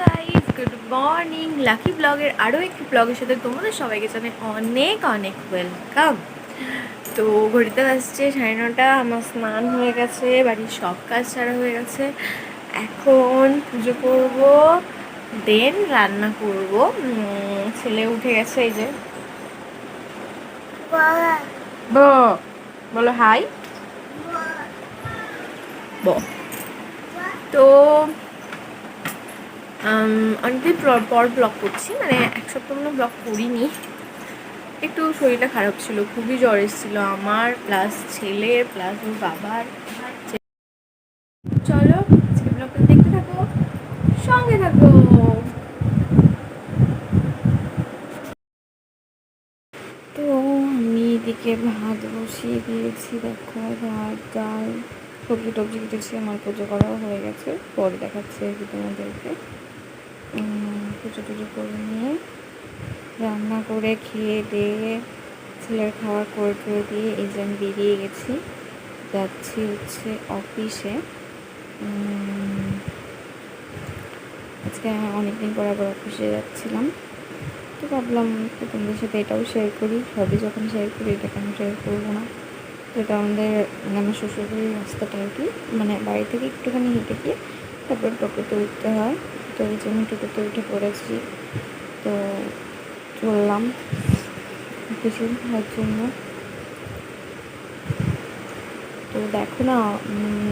Guys good morning lucky ব্লগের আরও একটি ব্লগের সাথে তোমাদের সবাইকে জানাই অনেক অনেক ওয়েলকাম তো ঘড়িতে আসছে সাড়ে নটা, আমার স্নান হয়ে গেছে, বাড়ির সব কাজ ছাড়া হয়ে গেছে। এখন পুজো করব দেন রান্না করব। ছেলে উঠে গেছে, এই যে। বলো হাই ব। তো অনেকদিন পর- ব্লগ করছি মানে এক সপ্তাহ মনে ব্লগ করিনি। একটু শরীরটা খারাপ ছিল, খুবই জ্বর এসেছিল আমার প্লাস ছেলের প্লাস ওর বাবার। চলো ব্লগটা দেখতে থাকো, সঙ্গে থাকো। তো আমি এদিকে ভাত বসিয়ে দিয়েছি, দেখো, ভাত, ডাল। সবজি টবজি কেটেছি, আমার পুজো করাও হয়ে গেছে, পরে দেখাচ্ছে তোমাদেরকে। পুজো টুজো করে নিয়ে রান্না করে খেয়ে দিয়ে ছেলের খাওয়া করে করে দিয়ে এই যে আমি বেরিয়ে গেছি, যাচ্ছি হচ্ছে অফিসে আজকে অনেকদিন পর আবার অফিসে যাচ্ছিলাম। তো ভাবলাম তোমাদের সাথে এটাও শেয়ার করি, সবই যখন শেয়ার করি এটা কেন শেয়ার করব না। এটা আমাদের মানে আমার শ্বশুরবাড়ির রাস্তাটা আর কি মানে বাড়ি থেকে একটুখানি হেঁটে গিয়ে তারপর টোটোতে উঠতে হয়। তো এই জন্য টোটোতে উঠে পড়েছি। তো চললাম অফিসে হওয়ার জন্য। তো দেখো না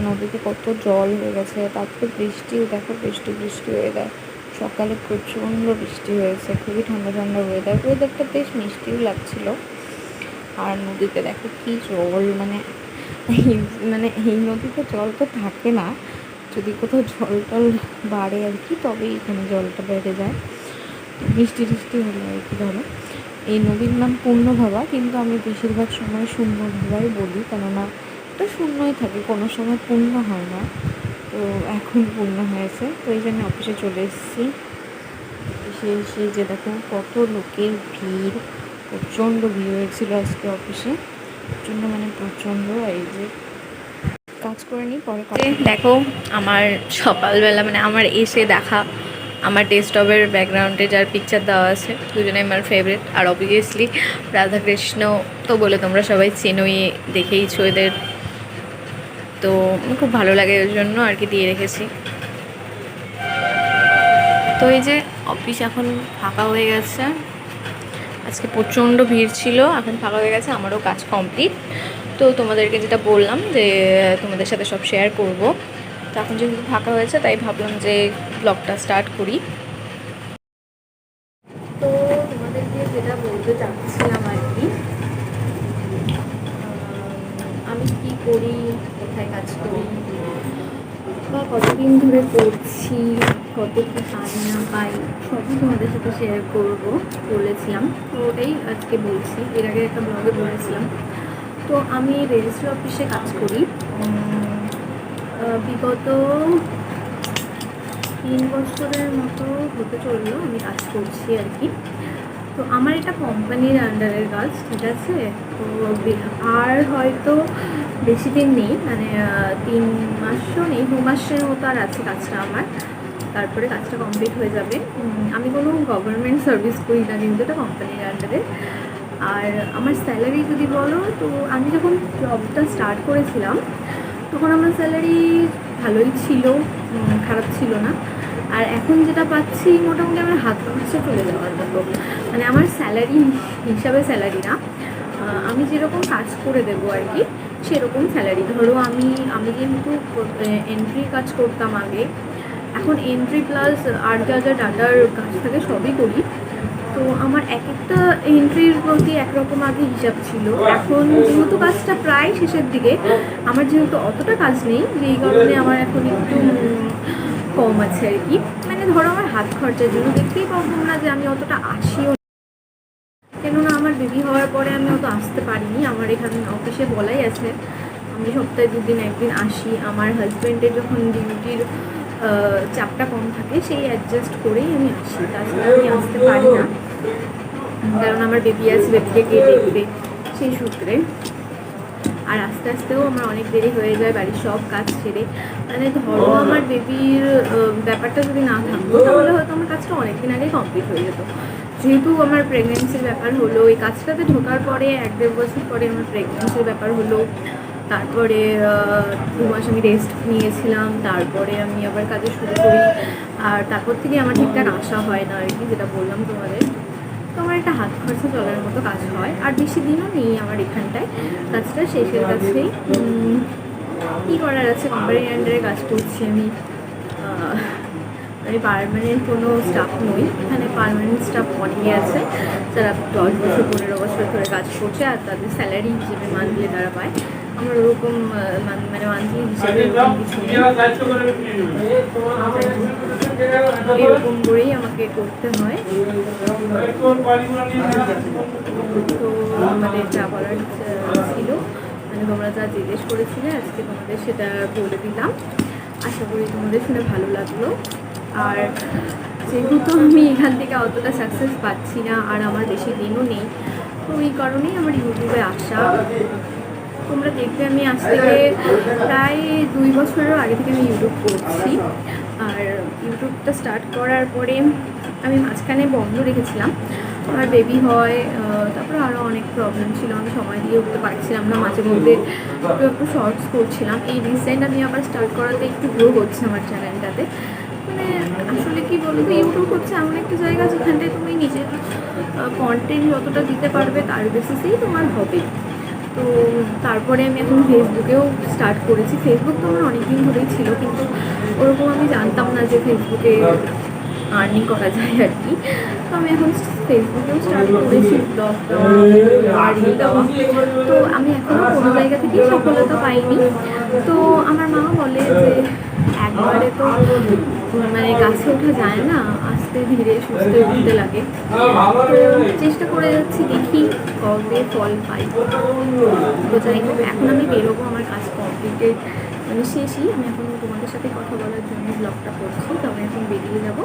নদীতে কত জল হয়ে গেছে তারপরে বৃষ্টিও দেখো, বৃষ্টি বৃষ্টি হয়ে ওয়েদার সকালে প্রচণ্ড বৃষ্টি হয়েছে, খুবই ঠান্ডা ঠান্ডা ওয়েদার ওয়েদারটা বেশ মিষ্টিও লাগছিল। আর নদীতে দেখো কি জল মানে মানে এই নদীতে জল তো থাকে না। যদি কোথাও জল টল বাড়ে আর কি, তবেই এখানে জলটা বেড়ে যায়। বৃষ্টি টিষ্টি হলে আর কি ধরো। এই নদীর নাম পূর্ণভাবা, কিন্তু আমি বেশিরভাগ সময় শূন্যভাবাই বলি, কেননা এটা শূন্যই থাকে, কোনো সময় পূর্ণ হয় না। তো এখন পূর্ণ হয়েছে, তো এই জন্য অফিসে চলে এসেছি। অফিসে এসে যে দেখো কত লোকের ভিড়, প্রচণ্ড ভিড় হয়েছিল আজকে অফিসে। প্রচণ্ড মানে প্রচণ্ড, এই যে কাজ করে নিই পরে দেখো, আমার সকালবেলা মানে আমার এসে দেখা, আমার ডেস্কটপের ব্যাকগ্রাউন্ডে যার পিকচার দেওয়া আছে দুজনে আমার ফেভারিট আর অবভিয়াসলি রাধাকৃষ্ণ তো বলে তোমরা সবাই চেনোই, দেখেইছো এদের। তো খুব ভালো লাগে ওই জন্য আর কি দিয়ে রেখেছি। তো এই যে অফিস এখন ফাঁকা হয়ে গেছে, আজকে প্রচণ্ড ভিড় ছিল, এখন ফাঁকা হয়ে গেছে, আমারও কাজ কমপ্লিট তো তোমাদেরকে যেটা বললাম যে তোমাদের সাথে সব শেয়ার করব। তো এখন যেহেতু ফাঁকা হয়েছে, তাই ভাবলাম যে ব্লগটা স্টার্ট করি। তো তোমাদেরকে যেটা বলতে চাচ্ছিলাম আর কি আমি কি করি, কোথায় কাজ করি, বা কতদিন ধরে করছি, কত কি পাই না পাই, সবই তোমাদের সাথে শেয়ার করব বলেছিলাম। তো ওটাই আজকে বলছি। এর আগে একটা ব্লগে বলেছিলাম। তো আমি রেজিস্ট্রি অফিসে কাজ করি। বিগত তিন বছরের মতো হতে চলল আমি কাজ করছি আর কি। তো আমার এটা কোম্পানির আন্ডারের কাজ, ঠিক আছে? তো আর হয়তো বেশি দিন নেই মানে তিন মাসও নেই, দু মাসের মতো আর আছে কাজটা আমার। তারপরে কাজটা কমপ্লিট হয়ে যাবে। আমি কোনো গভর্নমেন্ট সার্ভিস করি না, কিন্তু এটা কোম্পানির আন্ডারে আর আমার স্যালারি যদি বলো, তো আমি যখন জবটা স্টার্ট করেছিলাম, তখন আমার স্যালারি ভালোই ছিল খারাপ ছিল না। আর এখন যেটা পাচ্ছি, মোটামুটি আমার হাত খরচে চলে যাওয়ার মতো। মানে আমার স্যালারি হিসাবে স্যালারি না। আমি যেরকম কাজ করে দেবো আর কি, সেরকম স্যালারি ধরো আমি আমি যেহেতু এন্ট্রি কাজ করতাম আগে। এখন এন্ট্রি প্লাস আর যা যা ডাটার কাজ থাকে, সবই করি। তো আমার এক একটা এন্ট্রির প্রতি একরকম আগে হিসাব ছিল। এখন যেহেতু কাজটা প্রায় শেষের দিকে, আমার যেহেতু অতটা কাজ নেই, যেই কারণে আমার এখন একটু কম আছে আর কি। মানে ধরো আমার হাত খরচার জন্য দেখতেই পাবো না যে আমি অতটা আসিও কেননা আমার বেবি হওয়ার পরে আমি অত আসতে পারিনি, আমার এখানে অফিসে বলাই আছে। আমি সপ্তাহে দুদিন একদিন আসি। আমার হাজব্যান্ডের যখন ডিউটির চাপটা কম থাকে, সেই অ্যাডজাস্ট করেই আমি আসি। তাছাড়া আমি আসতে পারি না। কারণ আমার বেবি আছে বেবিকে কে দেখবে সেই সূত্রে। আর আস্তে আস্তেও আমার অনেক দেরি হয়ে যায়, বাড়ির সব কাজ ছেড়ে মানে ধরো আমার বেবির ব্যাপারটা যদি না থাকতো, তাহলে হয়তো আমার কাজটা অনেকদিন আগে কমপ্লিট হয়ে যেত। যেহেতু আমার প্রেগনেন্সির ব্যাপার হলো, এই কাজটাতে ঢোকার পরে এক দেড় বছর পরে আমার প্রেগনেন্সির ব্যাপার হলো, তারপরে দু মাস আমি রেস্ট নিয়েছিলাম, তারপরে আমি আবার কাজে শুরু করি। আর তারপর থেকে আমার ঠিকঠাক আসা হয় না আর কি, যেটা বললাম তোমাদের। তো আমার একটা হাত খরচা চলার মতো কাজ হয়, আর বেশি দিনও নেই আমার এখানটায়। কাজটা শেষের কাছেই। কী করার আছে? কোম্পানির আন্ডারে কাজ করছি আমি। আমি পারমানেন্ট কোনো স্টাফ নই। এখানে পারমানেন্ট স্টাফ অনেকে আছে, যারা দশ বছর, পনেরো বছর ধরে কাজ করছে, আর তাদের স্যালারি হিসেবে মান্থলি তারা পায়। আমার ওরকম মান- মানে মান্থলি হিসেবে এরকম করেই আমাকে করতে হয়। তো আমাদের যা বলার ছিল। মানে তোমরা যা জিজ্ঞেস করেছিলে আজকে তোমাদের সেটা বলে দিলাম। আশা করি তোমাদের শুনে ভালো লাগল। আর যেহেতু আমি এখান থেকে অতটা সাকসেস পাচ্ছি না আর আমার বেশি দিনও নেই তো এই কারণেই আমার ইউটিউবে আসা। তোমরা দেখবে আমি আজ থেকে প্রায় দুই বছরেরও আগে থেকে আমি ইউটিউব করছি। আর ইউটিউবটা স্টার্ট করার পরে আমি মাঝখানে বন্ধ রেখেছিলাম। আমার বেবি হয় তারপরে আরও অনেক প্রবলেম ছিল, আমি সময় দিয়ে উঠতে পারছিলাম না, মাঝে মধ্যে একটু একটু শর্টস করছিলাম এই রিসেন্ট আমি আবার স্টার্ট করাতে একটু গ্রো হচ্ছে আমার চ্যানেলটাতে মানে আসলে কি বলব ইউটিউব হচ্ছে এমন একটা জায়গা যেখানটায় তুমি নিজের কন্টেন্ট যতটা দিতে পারবে তার বেসিসেই তোমার হবে। তো তারপরে আমি এখন ফেসবুকেও স্টার্ট করেছি। ফেসবুক তো আমার অনেক দিন ধরেই ছিল, কিন্তু ওরকম আমি জানতাম না যে ফেসবুকে আর্নিং করা যায় আর কি। তো আমি এখন ফেসবুকেও স্টার্ট করেছি তো আমি এখনও কোনো জায়গা থেকে সফলতা পাইনি। তো আমার মা বলে যে, একবারে তো মানে গাছে ওঠা যায় না, আস্তে ধীরে সুস্থে উঠতে লাগে। চেষ্টা করে যাচ্ছি দেখি কবে ফল পাই। তো যাই হোক, এখন আমি বেরোবো, আমার কাজ কমপ্লিটেড মানে শেষই। আমি এখন তোমাদের সাথে কথা বলার জন্য ব্লগটা করছি, তো আমি এখন বেরিয়ে যাব।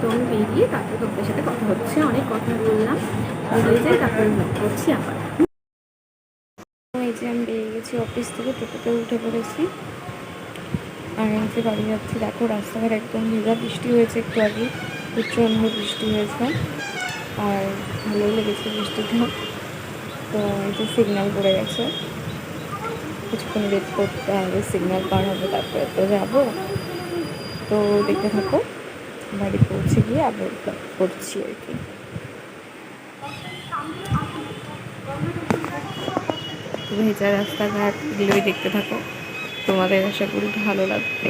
তো আমি বেরিয়ে তারপর তোমাদের সাথে কথা হচ্ছে, অনেক কথা বললাম। বেরিয়ে যাই, তারপরে ব্লগ করছি আবার। এই যে আমি বেরিয়ে গেছি অফিস থেকে, টোটোতে উঠে পড়েছি। আর আমি বাড়ি যাচ্ছি, দেখো রাস্তাঘাট একদম ভেজা বৃষ্টি হয়েছে একটু আগে প্রচণ্ড বৃষ্টি হয়েছে। আর ভালোই লেগেছে বৃষ্টিটা। তো এই যে সিগন্যাল পড়ে গেছে। কিছুক্ষণ ওয়েট করতে হবে সিগন্যাল পার হবে, তারপরে তো যাব। তো দেখতে থাকো, বাড়ি পৌঁছে গিয়ে আবার করছি আর কি। ভেজা রাস্তাঘাট এগুলোই দেখতে থাকো। তোমাদের আশা করি ভালো লাগবে।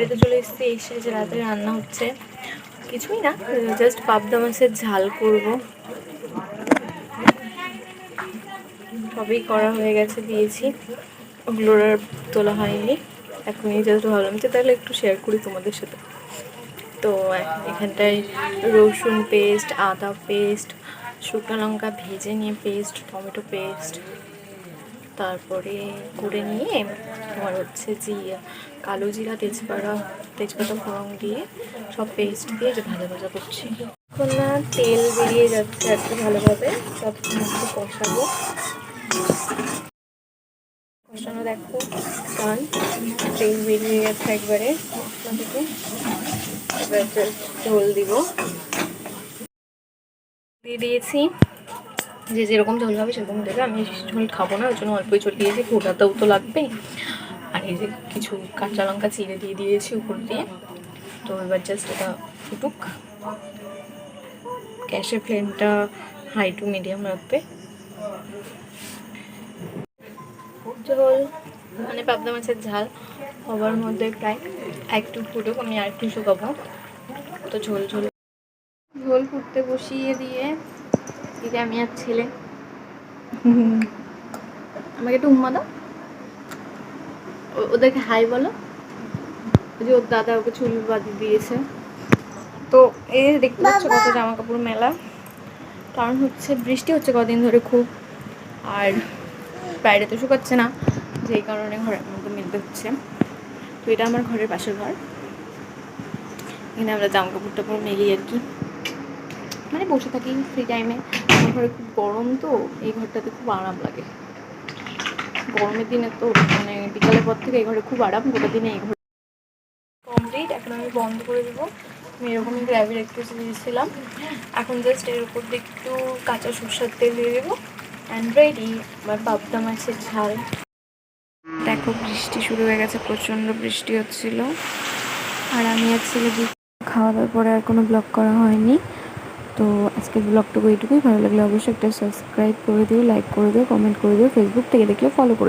বাড়িতে চলে এসেছি এসে যে রাতে রান্না হচ্ছে। কিছুই না জাস্ট পাবদা মাছের ঝাল করব। সবই করা হয়ে গেছে, দিয়েছি। ওগুলোর তোলা হয়নি, এখনই জাস্ট ভাবলাম যে তাহলে একটু শেয়ার করি তোমাদের সাথে। তো, এখানটায় রসুন পেস্ট আদা পেস্ট শুকনো লঙ্কা ভেজে নিয়ে পেস্ট টমেটো পেস্ট তারপরে করে নিয়ে তোমার হচ্ছে জিরা কালো জিরা তেজপাতা তেজপাতা ফোড়ন দিয়ে সব পেস্ট দিয়ে যে ভাজা ভাজা করছি। এখন না তেল বেরিয়ে যাচ্ছে কি ভালোভাবে, সব একটু কষাবো। কষানো দেখো কারণ তেল বেরিয়ে গেছে একবারে। মশলা থেকে এবার ঝোল দিব। দিয়ে দিয়েছি। যে যেরকম ঝোল হবে সেরকম দেবে। আমি ঝোল খাব না, ওই জন্য অল্পই ঝোল দিয়েছি। ফোটাতেও তো লাগবে এই যে কিছু কাঁচা লঙ্কা চিড়ে দিয়ে দিয়েছি উপর দিয়ে। তো এবার জাস্ট এটা ফুটুক। গ্যাসের ফ্লেমটা হাই টু মিডিয়াম রাখবে। ঝোল মানে পাবদা মাছের ঝাল হবার মধ্যে প্রায় একটু ফুটুক আমি আর একটু শুকাবো। তো ঝোল ঝোল। ঝোল ফুটতে বসিয়ে দিয়ে দিদি আমি আর ছেলে। আমাকে একটু উম্মা দাও। ওদেরকে হাই বলো। যে ওর দাদা ওকে চুল বাঁধিয়ে দিয়েছে। তো এই দেখতে পাচ্ছ কত জামা কাপড় মেলা। কারণ হচ্ছে বৃষ্টি হচ্ছে কদিন ধরে খুব আর বাইরে তো শুকাচ্ছে না যেই কারণে ঘরের মধ্যে মিলতে হচ্ছে। তো এটা আমার ঘরের পাশের ঘর। এখানে আমরা জামা কাপড় টাপড় মেলি আর কি। মানে বসে থাকি ফ্রি টাইমে আমার ঘরে খুব গরম তো এই ঘরটাতে খুব আরাম লাগে। গরমের দিনে তো মানে বিকালের পর থেকে এই ঘরে খুব আরাম, গোটা দিনে এই ঘরে কমপ্লিট এখন আমি বন্ধ করে দেবো। আমি এরকমই গ্র্যাভি রেখে দিয়েছিলাম এখন জাস্ট এর উপর দিয়ে একটু কাঁচা সরষের তেল দিয়ে দেবো। অ্যান্ড রেডি আমার পাবদা মাছের ঝাল। দেখো, বৃষ্টি শুরু হয়ে গেছে, প্রচণ্ড বৃষ্টি হচ্ছিল। আর আমি আর ছেলে খাওয়া দাওয়ার পরে আর কোনো ব্লগ করা হয়নি। তো আজকের ব্লগটুকু এইটুকুই। ভালো লাগলে অবশ্যই একটা সাবস্ক্রাইব করে দিও লাইক করে দিও কমেন্ট করে দিও ফেসবুক থেকে দেখলে ফলো করে